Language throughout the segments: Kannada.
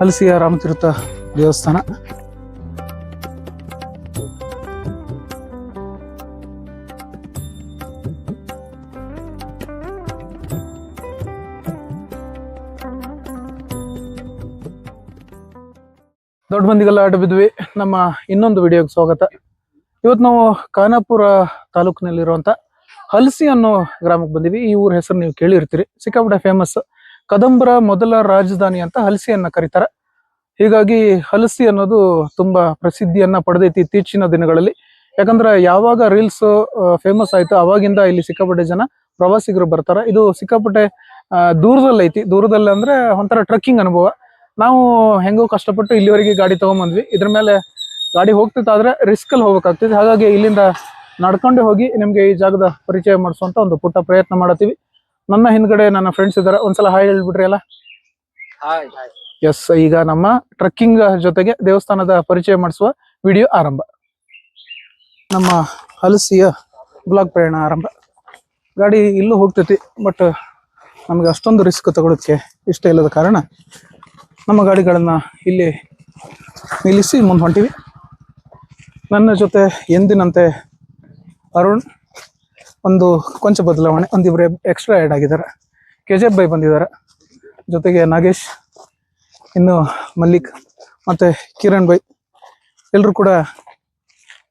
ಹಲಸಿಯ ರಾಮತೀರ್ಥ ದೇವಸ್ಥಾನ. ದೊಡ್ಡ ಮಂದಿಗೆಲ್ಲ ಅಡ್ಡ ಬಿದ್ವಿ. ನಮ್ಮ ಇನ್ನೊಂದು ವಿಡಿಯೋಗೆ ಸ್ವಾಗತ. ಇವತ್ತು ನಾವು ಖಾನಾಪುರ ತಾಲೂಕಿನಲ್ಲಿರುವಂತ ಹಲಸಿ ಅನ್ನೋ ಗ್ರಾಮಕ್ಕೆ ಬಂದಿವಿ. ಈ ಊರ ಹೆಸರು ನೀವು ಕೇಳಿರ್ತೀರಿ. ಸಿಕ್ಕಾಪಟ್ಟೆ ಫೇಮಸ್ ಕದಂಬರ ಮೊದಲ ರಾಜಧಾನಿ ಅಂತ ಹಲಸಿಯನ್ನ ಕರೀತಾರೆ. ಹೀಗಾಗಿ ಹಲಸಿ ಅನ್ನೋದು ತುಂಬಾ ಪ್ರಸಿದ್ಧಿಯನ್ನ ಪಡೆದೈತಿ ಇತ್ತೀಚಿನ ದಿನಗಳಲ್ಲಿ. ಯಾಕಂದ್ರೆ ಯಾವಾಗ ರೀಲ್ಸ್ ಫೇಮಸ್ ಆಯ್ತು ಅವಾಗಿಂದ ಇಲ್ಲಿ ಸಿಕ್ಕಾಪಟ್ಟೆ ಜನ ಪ್ರವಾಸಿಗರು ಬರ್ತಾರ. ಇದು ಸಿಕ್ಕಾಪಟ್ಟೆ ದೂರದಲ್ಲಿ ಐತಿ. ದೂರದಲ್ಲಿ ಅಂದ್ರೆ ಒಂಥರ ಟ್ರಕ್ಕಿಂಗ್ ಅನುಭವ. ನಾವು ಹೆಂಗೋ ಕಷ್ಟಪಟ್ಟು ಇಲ್ಲಿವರೆಗೆ ಗಾಡಿ ತಗೊಂಬಂದ್ವಿ. ಇದ್ರ ಮೇಲೆ ಗಾಡಿ ಹೋಗ್ತಿತ್ತಾದ್ರೆ ರಿಸ್ಕ್ ಅಲ್ಲಿ ಹಾಗಾಗಿ ಇಲ್ಲಿಂದ ನಡ್ಕೊಂಡೇ ಹೋಗಿ ನಿಮಗೆ ಈ ಜಾಗದ ಪರಿಚಯ ಮಾಡಿಸುವಂತ ಒಂದು ಪುಟ್ಟ ಪ್ರಯತ್ನ ಮಾಡತ್ತೀವಿ. ನನ್ನ ಹಿಂದ್ಗಡೆ ನನ್ನ ಫ್ರೆಂಡ್ಸ್ ಇದಾರೆ ಒಂದ್ಸಲ ಹಾಯ್ ಹೇಳ್ಬಿಟ್ರಿ ಅಲ್ಲ? ಎಸ್ ಈಗ ನಮ್ಮ ಟ್ರಕ್ಕಿಂಗ್ ಜೊತೆಗೆ ದೇವಸ್ಥಾನದ ಪರಿಚಯ ಮಾಡಿಸುವ ವಿಡಿಯೋ ಆರಂಭ. ನಮ್ಮ ಹಲಸಿಯ ಬ್ಲಾಗ್ ಪ್ರಯಾಣ ಆರಂಭ. ಗಾಡಿ ಇಲ್ಲೂ ಹೋಗ್ತೈತಿ ಬಟ್ ನಮಗೆ ಅಷ್ಟೊಂದು ರಿಸ್ಕ್ ತಗೊಳ್ಳೋದಕ್ಕೆ ಇಷ್ಟ ಇಲ್ಲದ ಕಾರಣ ನಮ್ಮ ಗಾಡಿಗಳನ್ನು ಇಲ್ಲಿ ನಿಲ್ಲಿಸಿ ಮುಂದೆ ಹೊಂಟಿವಿ. ನನ್ನ ಜೊತೆ ಎಂದಿನಂತೆ ಅರುಣ್. ಒಂದು ಕೊಂಚ ಬದಲಾವಣೆ ಒಂದಿಬ್ರು ಎಕ್ಸ್ಟ್ರಾ ಆ್ಯಡ್ ಆಗಿದ್ದಾರೆ. ಕೆ ಜಿ ಬೈ ಬಂದಿದ್ದಾರೆ. ಜೊತೆಗೆ ನಾಗೇಶ್, ಇನ್ನು ಮಲ್ಲಿಕ್ ಮತ್ತು ಕಿರಣ್ ಬೈ ಎಲ್ಲರೂ ಕೂಡ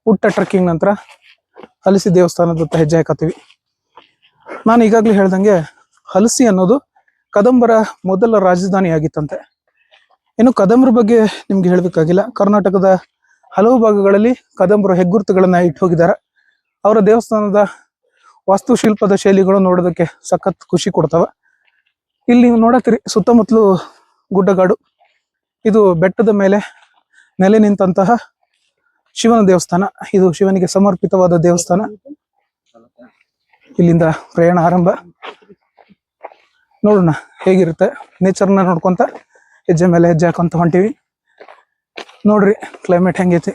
ಪುಟ್ಟ ಟ್ರೆಕ್ಕಿಂಗ್ ನಂತರ ಹಲಸಿ ದೇವಸ್ಥಾನದತ್ತ ಹೆಜ್ಜೆ ಹಾಕತ್ತೀವಿ. ನಾನು ಈಗಾಗಲೇ ಹೇಳ್ದಂಗೆ ಹಲಸಿ ಅನ್ನೋದು ಕದಂಬರ ಮೊದಲ ರಾಜಧಾನಿ ಆಗಿತ್ತಂತೆ. ಇನ್ನು ಕದಂಬರ ಬಗ್ಗೆ ನಿಮ್ಗೆ ಹೇಳಬೇಕಾಗಿಲ್ಲ. ಕರ್ನಾಟಕದ ಹಲವು ಭಾಗಗಳಲ್ಲಿ ಕದಂಬರು ಹೆಗ್ಗುರುತುಗಳನ್ನು ಇಟ್ಟು ಹೋಗಿದ್ದಾರೆ. ಅವರ ದೇವಸ್ಥಾನದ ವಾಸ್ತುಶಿಲ್ಪದ ಶೈಲಿಗಳು ನೋಡೋದಕ್ಕೆ ಸಖತ್ ಖುಷಿ ಕೊಡ್ತಾವ. ಇಲ್ಲಿ ನೀವು ನೋಡತ್ತೀರಿ ಸುತ್ತಮುತ್ತಲು ಗುಡ್ಡಗಾಡು. ಇದು ಬೆಟ್ಟದ ಮೇಲೆ ನೆಲೆ ನಿಂತಹ ಶಿವನ ದೇವಸ್ಥಾನ. ಇದು ಶಿವನಿಗೆ ಸಮರ್ಪಿತವಾದ ದೇವಸ್ಥಾನ. ಇಲ್ಲಿಂದ ಪ್ರಯಾಣ ಆರಂಭ. ನೋಡೋಣ ಹೇಗಿರುತ್ತೆ. ನೇಚರ್ನ ನೋಡ್ಕೊಂತ ಹೆಜ್ಜೆ ಮೇಲೆ ಹೆಜ್ಜೆ ಹಾಕೊಂತ ಹೊಂಟಿವಿ. ನೋಡ್ರಿ ಕ್ಲೈಮೇಟ್ ಹೆಂಗೈತಿ.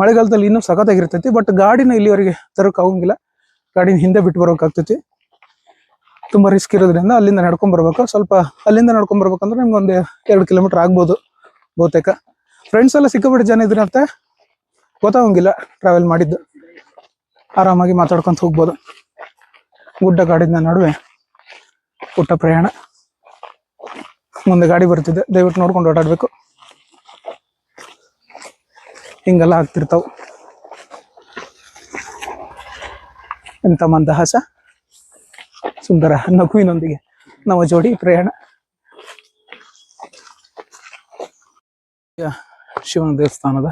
ಮಳೆಗಾಲದಲ್ಲಿ ಇನ್ನೂ ಸಖತ್ತಾಗಿರ್ತೈತಿ ಬಟ್ ಗಾಡಿನ ಇಲ್ಲಿವರೆಗೆ ತರಕ ಆಗಂಗಿಲ್ಲ. ಗಾಡಿನ ಹಿಂದೆ ಬಿಟ್ಟು ಬರಬೇಕಾಗ್ತೈತಿ ತುಂಬ ರಿಸ್ಕ್ ಇರೋದ್ರಿಂದ ಅಲ್ಲಿಂದ ನಡ್ಕೊಂಡ್ ಬರ್ಬೇಕು. ಸ್ವಲ್ಪ ಅಲ್ಲಿಂದ ನಡ್ಕೊಂಡ್ ಬರ್ಬೇಕಂದ್ರೆ ನಿಮ್ಗೆ ಒಂದು ಎರಡು ಕಿಲೋಮೀಟರ್ ಆಗ್ಬೋದು ಬಹುತೇಕ. ಫ್ರೆಂಡ್ಸ್ ಎಲ್ಲ ಸಿಕ್ಕಾಪಟ್ಟೆ ಜನ ಇದ್ರೆ ಅಂತ ಗೊತ್ತಾಗಂಗಿಲ್ಲ ಟ್ರಾವೆಲ್ ಮಾಡಿದ್ದು. ಆರಾಮಾಗಿ ಮಾತಾಡ್ಕೊಂತ ಹೋಗ್ಬೋದು. ಗುಡ್ಡ ಗಾಡಿನ ನಡುವೆ ಪುಟ್ಟ ಪ್ರಯಾಣ. ಮುಂದೆ ಗಾಡಿ ಬರ್ತಿದೆ. ದಯವಿಟ್ಟು ನೋಡ್ಕೊಂಡು ಓಡಾಡಬೇಕು. ಹಿಂಗೆಲ್ಲ ಆಗ್ತಿರ್ತಾವ. ಎಂತ ಮಂದಹಾಸ? ಸುಂದರ ನಗುವಿನೊಂದಿಗೆ ನಮ್ಮ ಜೋಡಿ ಪ್ರಯಾಣ. ಶಿವನ ದೇವಸ್ಥಾನದ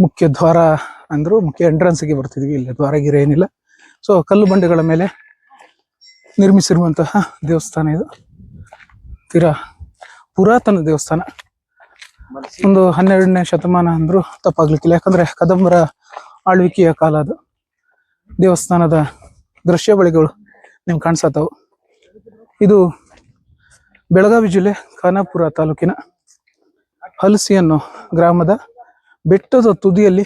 ಮುಖ್ಯ ದ್ವಾರ ಅಂದ್ರು ಮುಖ್ಯ ಎಂಟ್ರೆನ್ಸ್ಗೆ ಬರ್ತಿದ್ವಿ. ಇಲ್ಲಿ ದ್ವಾರ ಗಿರ ಏನಿಲ್ಲ. ಸೊ ಕಲ್ಲು ಬಂಡೆಗಳ ಮೇಲೆ ನಿರ್ಮಿಸಿರುವಂತಹ ದೇವಸ್ಥಾನ ಇದು. ತೀರಾ ಪುರಾತನ ದೇವಸ್ಥಾನ. ಒಂದು ಹನ್ನೆರಡನೇ ಶತಮಾನ ಅಂದ್ರು ತಪ್ಪಾಗ್ಲಿಕ್ಕಿಲ್ಲ. ಯಾಕಂದ್ರೆ ಕದಂಬರ ಆಳ್ವಿಕೆಯ ಕಾಲ ಅದು. ದೇವಸ್ಥಾನದ ದೃಶ್ಯ ಬಳಿಗಳು ನಿಮ್ಗೆ ಕಾಣಿಸತ್ತವು. ಇದು ಬೆಳಗಾವಿ ಜಿಲ್ಲೆ ಖಾನಾಪುರ ತಾಲೂಕಿನ ಹಲಸಿ ಅನ್ನೋ ಗ್ರಾಮದ ಬೆಟ್ಟದ ತುದಿಯಲ್ಲಿ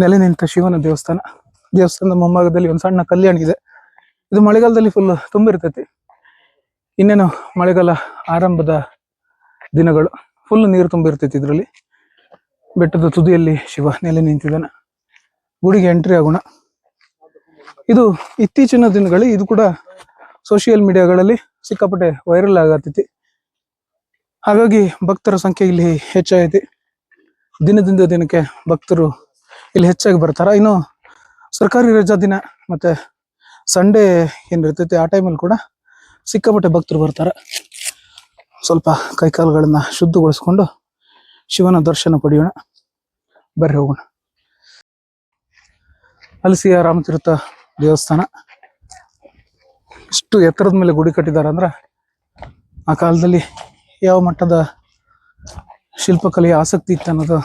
ನೆಲೆ ನಿಂತ ಶಿವನ ದೇವಸ್ಥಾನ. ದೇವಸ್ಥಾನದ ಮುಂಭಾಗದಲ್ಲಿ ಒಂದು ಸಣ್ಣ ಕಲ್ಯಾಣ ಇದೆ. ಇದು ಮಳೆಗಾಲದಲ್ಲಿ ಫುಲ್ ತುಂಬಿರ್ತೈತಿ. ಇನ್ನೇನು ಮಳೆಗಾಲ ಆರಂಭದ ದಿನಗಳು ಫುಲ್ ನೀರು ತುಂಬಿರ್ತೈತಿ ಇದರಲ್ಲಿ. ಬೆಟ್ಟದ ತುದಿಯಲ್ಲಿ ಶಿವ ನೆಲೆ ನಿಂತಿದ್ದಾನೆ. ಗುಡಿಗೆ ಎಂಟ್ರಿ ಆಗೋಣ. ಇದು ಇತ್ತೀಚಿನ ದಿನಗಳಲ್ಲಿ ಇದು ಕೂಡ ಸೋಷಿಯಲ್ ಮೀಡಿಯಾಗಳಲ್ಲಿ ಸಿಕ್ಕಾಪಟ್ಟೆ ವೈರಲ್ ಆಗತ್ತೈತಿ. ಹಾಗಾಗಿ ಭಕ್ತರ ಸಂಖ್ಯೆ ಇಲ್ಲಿ ಹೆಚ್ಚಾಗೈತಿ ದಿನದಿಂದ ದಿನಕ್ಕೆ ಭಕ್ತರು ಇಲ್ಲಿ ಹೆಚ್ಚಾಗಿ ಬರ್ತಾರ. ಇನ್ನು ಸರ್ಕಾರಿ ರಜಾ ದಿನ ಮತ್ತೆ ಸಂಡೇ ಏನಿರ್ತೈತಿ ಆ ಟೈಮಲ್ಲಿ ಕೂಡ ಸಿಕ್ಕಾಪಟ್ಟೆ ಭಕ್ತರು ಬರ್ತಾರ. ಸ್ವಲ್ಪ ಕೈಕಾಲುಗಳನ್ನ ಶುದ್ಧಗೊಳಿಸ್ಕೊಂಡು ಶಿವನ ದರ್ಶನ ಪಡೆಯೋಣ. ಬರ್ರಿ ಹೋಗೋಣ. ಹಲಸಿಯ ರಾಮತೀರ್ಥ ದೇವಸ್ಥಾನ. ಇಷ್ಟು ಎತ್ತರದ ಮೇಲೆ ಗುಡಿ ಕಟ್ಟಿದ್ದಾರೆ ಅಂದ್ರೆ ಆ ಕಾಲದಲ್ಲಿ ಯಾವ ಮಟ್ಟದ ಶಿಲ್ಪಕಲೆಯ ಆಸಕ್ತಿ ಇತ್ತು ಅನ್ನೋದು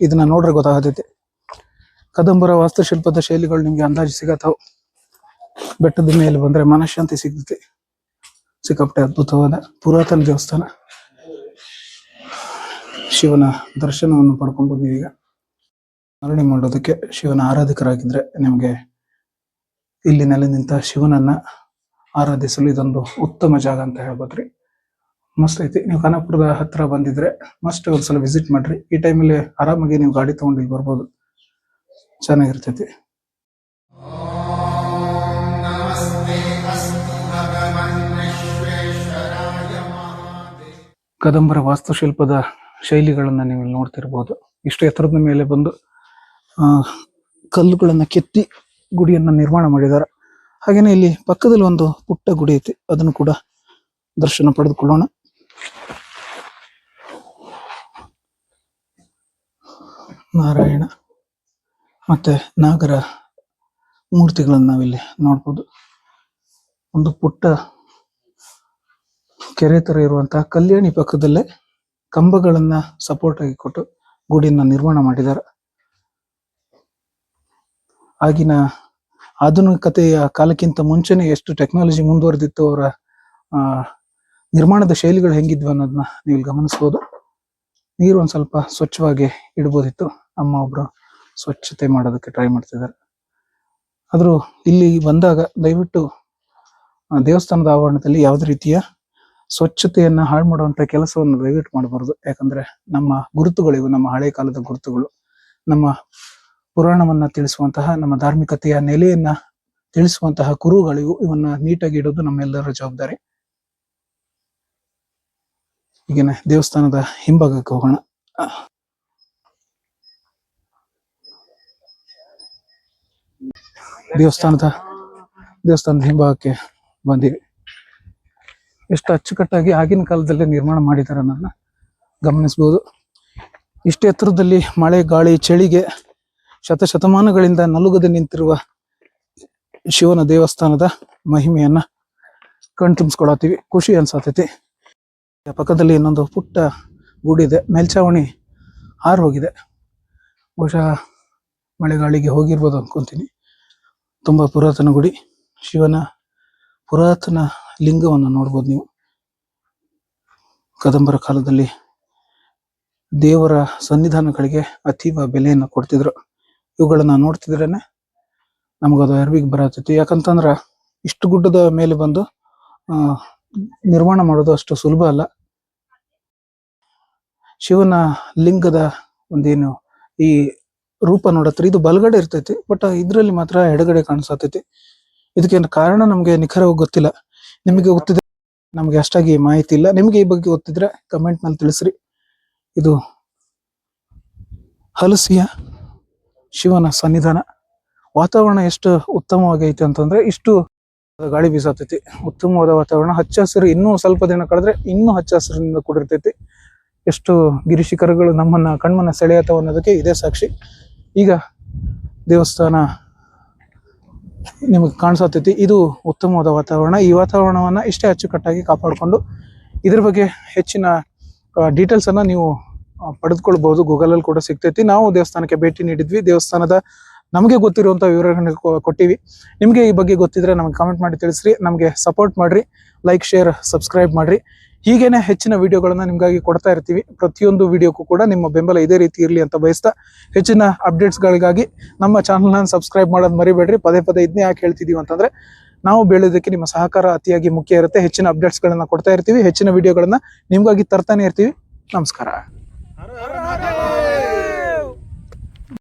ಇದನ್ನ ನೋಡ್ರೆ ಗೊತ್ತಾಗತೈತಿ. ಕದಂಬರ ವಾಸ್ತುಶಿಲ್ಪದ ಶೈಲಿಗಳು ನಿಮಗೆ ಅಂದಾಜು ಸಿಗತ್ತಾವ. ಬೆಟ್ಟದ ಮೇಲೆ ಬಂದ್ರೆ ಮನಃಶಾಂತಿ ಸಿಗುತ್ತೆ. ಸಿಕ್ಕಾಪಟ್ಟೆ ಅದ್ಭುತವಾದ ಪುರಾತನ ದೇವಸ್ಥಾನ. ಶಿವನ ದರ್ಶನವನ್ನು ಪಡ್ಕೊಂಡು ಈಗ. ಸ್ಮರಣೆ ಮಾಡೋದಕ್ಕೆ ಶಿವನ ಆರಾಧಕರಾಗಿದ್ರೆ ನಿಮಗೆ ಇಲ್ಲಿ ನೆಲೆ ನಿಂತ ಶಿವನನ್ನ ಆರಾಧಿಸಲು ಇದೊಂದು ಉತ್ತಮ ಜಾಗ ಅಂತ ಹೇಳ್ಬೋದ್ರಿ. ಮಸ್ತ್ ಐತಿ. ನೀವು ಖಾನಾಪುರದ ಹತ್ರ ಬಂದಿದ್ರೆ ಮಸ್ಟ್ ಒಂದ್ಸಲ ವಿಸಿಟ್ ಮಾಡ್ರಿ. ಈ ಟೈಮಲ್ಲಿ ಆರಾಮಾಗಿ ನೀವು ಗಾಡಿ ತಗೊಂಡು ಇಲ್ಲಿ ಬರ್ಬೋದು. ಚೆನ್ನಾಗಿರ್ತೈತಿ. ಕದಂಬರ ವಾಸ್ತುಶಿಲ್ಪದ ಶೈಲಿಗಳನ್ನ ನೀವು ಇಲ್ಲಿ ನೋಡ್ತಿರ್ಬೋದು. ಇಷ್ಟು ಎತ್ತರದ ಮೇಲೆ ಬಂದು ಕಲ್ಲುಗಳನ್ನ ಕೆತ್ತಿ ಗುಡಿಯನ್ನ ನಿರ್ಮಾಣ ಮಾಡಿದ್ದಾರೆ. ಹಾಗೇನೆ ಇಲ್ಲಿ ಪಕ್ಕದಲ್ಲಿ ಒಂದು ಪುಟ್ಟ ಗುಡಿ ಐತಿ, ಅದನ್ನು ಕೂಡ ದರ್ಶನ ಪಡೆದುಕೊಳ್ಳೋಣ. ನಾರಾಯಣ ಮತ್ತೆ ನಾಗರ ಮೂರ್ತಿಗಳನ್ನು ನಾವಿಲ್ಲಿ ನೋಡ್ಬೋದು. ಒಂದು ಪುಟ್ಟ ಕೆರೆ ತರ ಇರುವಂತಹ ಕಲ್ಯಾಣಿ ಪಕ್ಕದಲ್ಲೇ ಕಂಬಗಳನ್ನ ಸಪೋರ್ಟ್ ಆಗಿ ಕೊಟ್ಟು ಗುಡಿಯನ್ನ ನಿರ್ಮಾಣ ಮಾಡಿದ್ದಾರೆ. ಆಗಿನ ಆಧುನಿಕತೆಯ ಕಾಲಕ್ಕಿಂತ ಮುಂಚೆನೆ ಎಷ್ಟು ಟೆಕ್ನಾಲಜಿ ಮುಂದುವರೆದಿತ್ತು ಅವರ ನಿರ್ಮಾಣದ ಶೈಲಿಗಳು ಹೆಂಗಿದ್ವು ಅನ್ನೋದನ್ನ ನೀವು ಗಮನಿಸ್ಬೋದು. ನೀರು ಒಂದು ಸ್ವಲ್ಪ ಸ್ವಚ್ಛವಾಗಿ ಇಡ್ಬೋದಿತ್ತು. ಅಮ್ಮ ಒಬ್ರು ಸ್ವಚ್ಛತೆ ಮಾಡೋದಕ್ಕೆ ಟ್ರೈ ಮಾಡ್ತಿದ್ದಾರೆ. ಆದರೂ ಇಲ್ಲಿ ಬಂದಾಗ ದಯವಿಟ್ಟು ದೇವಸ್ಥಾನದ ಆವರಣದಲ್ಲಿ ಯಾವುದೇ ರೀತಿಯ ಸ್ವಚ್ಛತೆಯನ್ನ ಹಾಳು ಮಾಡುವಂತ ಕೆಲಸವನ್ನು ದಯವಿಟ್ಟು ಮಾಡಬಾರ್ದು. ಯಾಕಂದ್ರೆ ನಮ್ಮ ಗುರುತುಗಳಿವು, ನಮ್ಮ ಹಳೆ ಕಾಲದ ಗುರುತುಗಳು, ನಮ್ಮ ಪುರಾಣವನ್ನ ತಿಳಿಸುವಂತಹ, ನಮ್ಮ ಧಾರ್ಮಿಕತೆಯ ನೆಲೆಯನ್ನ ತಿಳಿಸುವಂತಹ ಕುರುಗಳು ಇವನ್ನ ನೀಟಾಗಿ ಇಡೋದು ನಮ್ಮೆಲ್ಲರ ಜವಾಬ್ದಾರಿ. ಈಗಿನ ದೇವಸ್ಥಾನದ ಹಿಂಭಾಗಕ್ಕೆ ಹೋಗೋಣ. ದೇವಸ್ಥಾನದ ದೇವಸ್ಥಾನದ ಹಿಂಭಾಗಕ್ಕೆ ಬಂದಿವಿ. ಎಷ್ಟು ಅಚ್ಚುಕಟ್ಟಾಗಿ ಆಗಿನ ಕಾಲದಲ್ಲೇ ನಿರ್ಮಾಣ ಮಾಡಿದ್ದಾರೆ ಅನ್ನೋದನ್ನ ಗಮನಿಸಬಹುದು ಇಷ್ಟು ಎತ್ತರದಲ್ಲಿ ಮಳೆ, ಗಾಳಿ, ಚಳಿಗೆ ಶತಶತಮಾನಗಳಿಂದ ನಲುಗದೆ ನಿಂತಿರುವ ಶಿವನ ದೇವಸ್ಥಾನದ ಮಹಿಮೆಯನ್ನ ಕಣ್ತುಂಬಿಸ್ಕೊಳತ್ತೀವಿ ಖುಷಿ ಅನ್ಸತೈತಿ. ಪಕ್ಕದಲ್ಲಿ ಇನ್ನೊಂದು ಪುಟ್ಟ ಗುಡಿ ಇದೆ ಮೇಲ್ಛಾವಣಿ ಹಾರು ಹೋಗಿದೆ. ಬಹುಶಃ ಮಳೆಗಾಳಿಗೆ ಹೋಗಿರ್ಬೋದು ಅನ್ಕೊಂತೀನಿ. ತುಂಬ ಪುರಾತನ ಗುಡಿ. ಶಿವನ ಪುರಾತನ ಲಿಂಗವನ್ನು ನೋಡ್ಬೋದು ನೀವು. ಕದಂಬರ ಕಾಲದಲ್ಲಿ ದೇವರ ಸನ್ನಿಧಾನಗಳಿಗೆ ಅತೀವ ಬೆಲೆಯನ್ನು ಕೊಡ್ತಿದ್ರು. ಇವುಗಳನ್ನ ನೋಡ್ತಿದ್ರೇನೆ ನಮಗದು ಅರಿವಿಗೆ ಬರತೈತಿ. ಯಾಕಂತಂದ್ರ ಇಷ್ಟು ಗುಡ್ಡದ ಮೇಲೆ ಬಂದು ನಿರ್ಮಾಣ ಮಾಡೋದು ಅಷ್ಟು ಸುಲಭ ಅಲ್ಲ. ಶಿವನ ಲಿಂಗದ ಒಂದೇನು ಈ ರೂಪ ನೋಡತ್ರಿ, ಇದು ಬಲಗಡೆ ಇರ್ತೈತಿ, ಬಟ್ ಇದ್ರಲ್ಲಿ ಮಾತ್ರ ಎಡಗಡೆ ಕಾಣಿಸತೈತಿ. ಇದಕ್ಕೇನು ಕಾರಣ ನಮಗೆ ನಿಖರವಾಗಿ ಗೊತ್ತಿಲ್ಲ. ನಿಮಗೆ ಗೊತ್ತಿದ್ರೆ ನಮಗೆ ಅಷ್ಟಾಗಿ ಮಾಹಿತಿ ಇಲ್ಲ. ನಿಮಗೆ ಈ ಬಗ್ಗೆ ಗೊತ್ತಿದ್ರೆ ಕಮೆಂಟ್ನಲ್ಲಿ ತಿಳಿಸ್ರಿ. ಇದು ಹಲಸಿಯ ಶಿವನ ಸನ್ನಿಧಾನ. ವಾತಾವರಣ ಎಷ್ಟು ಉತ್ತಮವಾಗೈತೆ ಅಂತಂದ್ರೆ ಇಷ್ಟು ಗಾಳಿ ಬೀಸತೈತಿ. ಉತ್ತಮವಾದ ವಾತಾವರಣ. ಹಚ್ಚ ಹಸಿರು ಇನ್ನೂ ಸ್ವಲ್ಪ ದಿನ ಕಳೆದ್ರೆ ಇನ್ನೂ ಹಚ್ಚ ಹಸಿರಿನಿಂದ ಕೂಡಿರ್ತೈತಿ. ಎಷ್ಟು ಗಿರಿಶಿಖರಗಳು ನಮ್ಮನ್ನ, ಕಣ್ಮನ ಸೆಳೆಯತ್ತವ ಅನ್ನೋದಕ್ಕೆ ಇದೇ ಸಾಕ್ಷಿ. ಈಗ ದೇವಸ್ಥಾನ ನಿಮಗೆ ಕಾಣಿಸತೈತಿ. ಇದು ಉತ್ತಮವಾದ ವಾತಾವರಣ. ಈ ವಾತಾವರಣವನ್ನ ಇಷ್ಟೇ ಅಚ್ಚುಕಟ್ಟಾಗಿ ಕಾಪಾಡಿಕೊಂಡು ಇದ್ರ ಬಗ್ಗೆ ಹೆಚ್ಚಿನ ಡೀಟೇಲ್ಸ್ ಅನ್ನ ನೀವು ಪಡೆದುಕೊಳ್ಬಹುದು. ಗೂಗಲ್ ಅಲ್ಲಿ ಕೂಡ ಸಿಗ್ತೈತಿ. ನಾವು ದೇವಸ್ಥಾನಕ್ಕೆ ಭೇಟಿ ನೀಡಿದ್ವಿ. ದೇವಸ್ಥಾನದ ನಮಗೆ ಗೊತ್ತಿರುವಂಥ ವಿವರಗಳನ್ನ ಕೊಟ್ಟಿವಿ. ನಿಮಗೆ ಈ ಬಗ್ಗೆ ಗೊತ್ತಿದ್ರೆ ನಮಗೆ ಕಾಮೆಂಟ್ ಮಾಡಿ ತಿಳಿಸ್ರಿ. ನಮಗೆ ಸಪೋರ್ಟ್ ಮಾಡ್ರಿ. ಲೈಕ್ ಶೇರ್ ಸಬ್ಸ್ಕ್ರೈಬ್ ಮಾಡ್ರಿ. ಹೀಗೇನೆ ಹೆಚ್ಚಿನ ವಿಡಿಯೋಗಳನ್ನ ನಿಮಗಾಗಿ ಕೊಡ್ತಾ ಇರ್ತೀವಿ. ಪ್ರತಿಯೊಂದು ವಿಡಿಯೋಕ್ಕೂ ಕೂಡ ನಿಮ್ಮ ಬೆಂಬಲ ಇದೇ ರೀತಿ ಇರಲಿ ಅಂತ ಬಯಸ್ತಾ ಹೆಚ್ಚಿನ ಅಪ್ಡೇಟ್ಸ್ಗಳಿಗಾಗಿ ನಮ್ಮ ಚಾನಲ್ನ ಸಬ್ಸ್ಕ್ರೈಬ್ ಮಾಡೋದು ಮರಿಬೇಡ್ರಿ. ಪದೇ ಪದೇ ಇದನ್ನೇ ಯಾಕೆ ಹೇಳ್ತಿದೀವಿ ಅಂತಂದ್ರೆ ನಾವು ಬೆಳೆಯೋದಕ್ಕೆ ನಿಮ್ಮ ಸಹಕಾರ ಅತಿಯಾಗಿ ಮುಖ್ಯ ಇರುತ್ತೆ. ಹೆಚ್ಚಿನ ಅಪ್ಡೇಟ್ಸ್ಗಳನ್ನ ಕೊಡ್ತಾ ಇರ್ತೀವಿ. ಹೆಚ್ಚಿನ ವಿಡಿಯೋಗಳನ್ನು ನಿಮಗಾಗಿ ತರ್ತಾನೆ ಇರ್ತೀವಿ. ನಮಸ್ಕಾರ. ಹರ ಹರ ಮಹಾದೇವ